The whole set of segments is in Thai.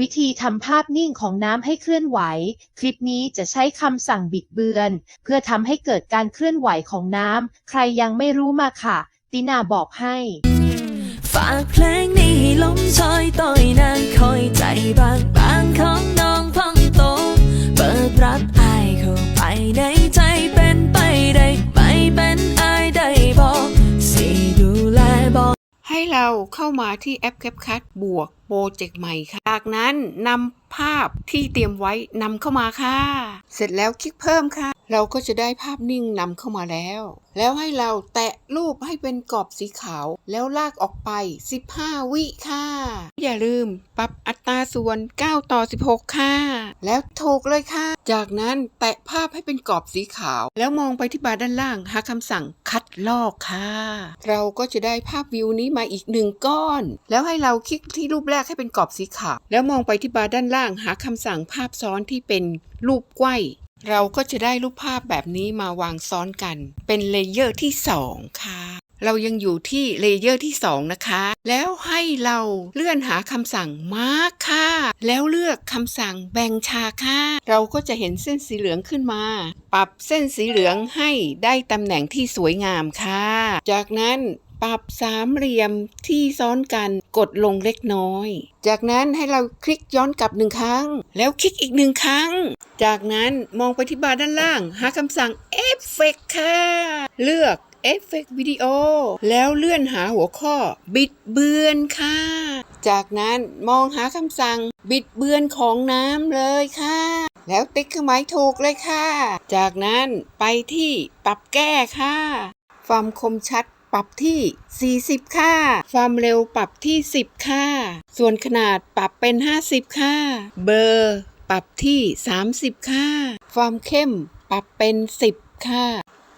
วิธีทำภาพนิ่งของน้ำให้เคลื่อนไหว คลิปนี้จะใช้คำสั่งบิดเบือน เพื่อทำให้เกิดการเคลื่อนไหวของน้ำ ใครยังไม่รู้มาค่ะ ตินาบอกให้ ฝากเพลงนี้ให้ลมชอยต่อยนางคอยใจบางบางของน้องพองโต เปิดรับอายเข้าไปในใจเป็นไปได้ไม่เป็นอายได้บอกสิดูแลบอก ให้เราเข้ามาที่แอป CapCut บวกโป รเจกต์ใหม่ค่ะ จากนั้นนำภาพที่เตรียมไว้นำเข้ามาค่ะ เสร็จแล้วคลิกเพิ่มค่ะ เราก็จะได้ภาพนิ่งนำเข้ามาแล้ว แล้วให้เราแตะรูปให้เป็นกรอบสีขาว แล้วลากออกไป 15 วิค่ะ อย่าลืมปรับอัตราส่วน 9 ต่อ 16 ค่ะ แล้วถูกเลยค่ะ จากนั้นแตะภาพให้เป็นกรอบสีขาว แล้วมองไปที่บาร์ด้านล่าง หาคำสั่งคัดลอกค่ะ เราก็จะได้ภาพวิวนี้มาอีกหนึ่งก้อน แล้วให้เราคลิกที่รูปแรกให้เป็นกรอบสีขาว แล้วมองไปที่บาร์ด้านล่าง หาคำสั่งภาพซ้อนที่เป็นรูปไกว้ เราก็จะได้รูปภาพแบบนี้มาวางซ้อนกัน เป็นเลเยอร์ที่ 2 ค่ะ เรายังอยู่ที่เลเยอร์ที่ 2 นะคะ แล้วให้เราเลื่อนหาคำสั่งมาร์คค่ะ แล้วเลือกคำสั่งแบ่งฉากค่ะ เราก็จะเห็นเส้นสีเหลืองขึ้นมา ปรับเส้นสีเหลืองให้ได้ตำแหน่งที่สวยงามค่ะ จากนั้น ปรับสามเหลี่ยมที่ซ้อนกันกดลงเล็กน้อย จากนั้นให้เราคลิกย้อนกลับหนึ่งครั้ง แล้วคลิกอีกหนึ่งครั้ง จากนั้นมองไปที่บาร์ด้านล่าง หาคำสั่งเอฟเฟกค่ะ เลือกเอฟเฟกวิดีโอแล้วเลื่อนหาหัวข้อ บิดเบือนค่ะ จากนั้นมองหาคำสั่ง บิดเบือนของน้ำเลยค่ะ แล้วติ๊กเครื่องหมายถูกเลยค่ะ จากนั้นไปที่ปรับแก้ค่ะ ความคมชัด ปรับที่ 40 ค่ะความเร็วปรับที่ 10 ค่ะส่วนขนาดปรับเป็น 50 ค่ะเบอร์ปรับที่ 30 ค่ะความเข้มปรับเป็น 10 ค่ะ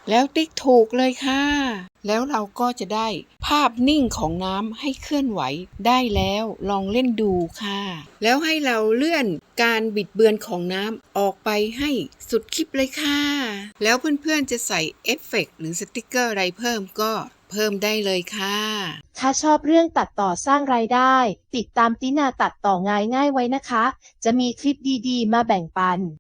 แล้วติ๊กถูกเลยค่ะ แล้วเราก็จะได้ภาพนิ่งของน้ำให้เคลื่อนไหวได้แล้วลองเล่นดูค่ะ แล้วให้เราเลื่อนการบิดเบือนของน้ำออกไปให้สุดคลิปเลยค่ะ แล้วเพื่อนๆจะใส่เอฟเฟกต์หรือสติกเกอร์อะไรเพิ่มก็เพิ่มได้เลยค่ะ ถ้าชอบเรื่องตัดต่อสร้างรายได้ ติดตามตินาตัดต่อง่ายง่ายไว้นะคะ จะมีคลิปดีๆ มาแบ่งปัน